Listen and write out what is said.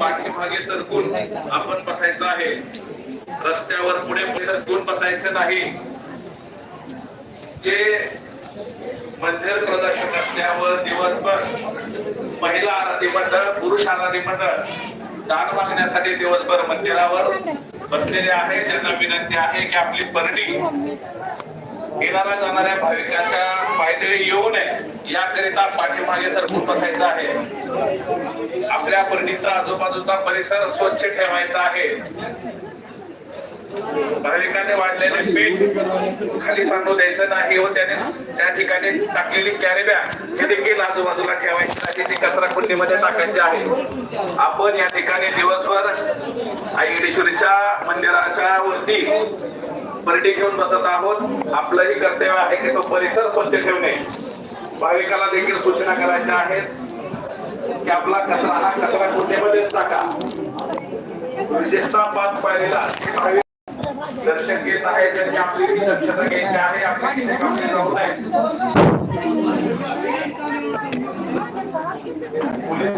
पाठीमागे सरकून आपण बसायचं आहे? रस्त्यावर पुढे पुढे सरकून बसायचं नाही? जे मंदिर प्रदर्शन असल्यावर दिवसभर महिला आराधी मंडळ पुरुष आराधी मंडळ दान मागण्यासाठी दिवसभर मंदिरावर बसलेले आहे. त्यांना विनंती आहे की आपली परडी येणाऱ्या जाणाऱ्या भाविकांच्या पायदळी येऊ नये. याकरिता पाठीमागे सरकून बसायचं आहे? आपल्या परडीचा आजूबाजूचा परिसर स्वच्छ ठेवायचा आहे. भाविकांनी वाढलेले पीठ खाली सांडू द्यायचं नाही व त्याने त्या ठिकाणी टाकलेली कॅरेब्या हे देखील आजूबाजूला ठेवायची नाही ती कचरा कुंडीमध्ये टाकायची आहे. आपण या ठिकाणी दिवसभर आईडेश्वरीच्या मंदिराच्या वरती परडी घेऊन बसत आहोत. आपलंही कर्तव्य आहे की तो परिसर स्वच्छ ठेवणे. भाविकाला देखील सूचना करायच्या आहेत. की आपला कचरा हा कचरा कुंडीमध्येच टाका. विशेषतः पाच पाहिलेला दर्शन घेत आहे त्यांनी आपली दक्षता घ्यायची आहे. आपली कामले जाऊ नये पोलीस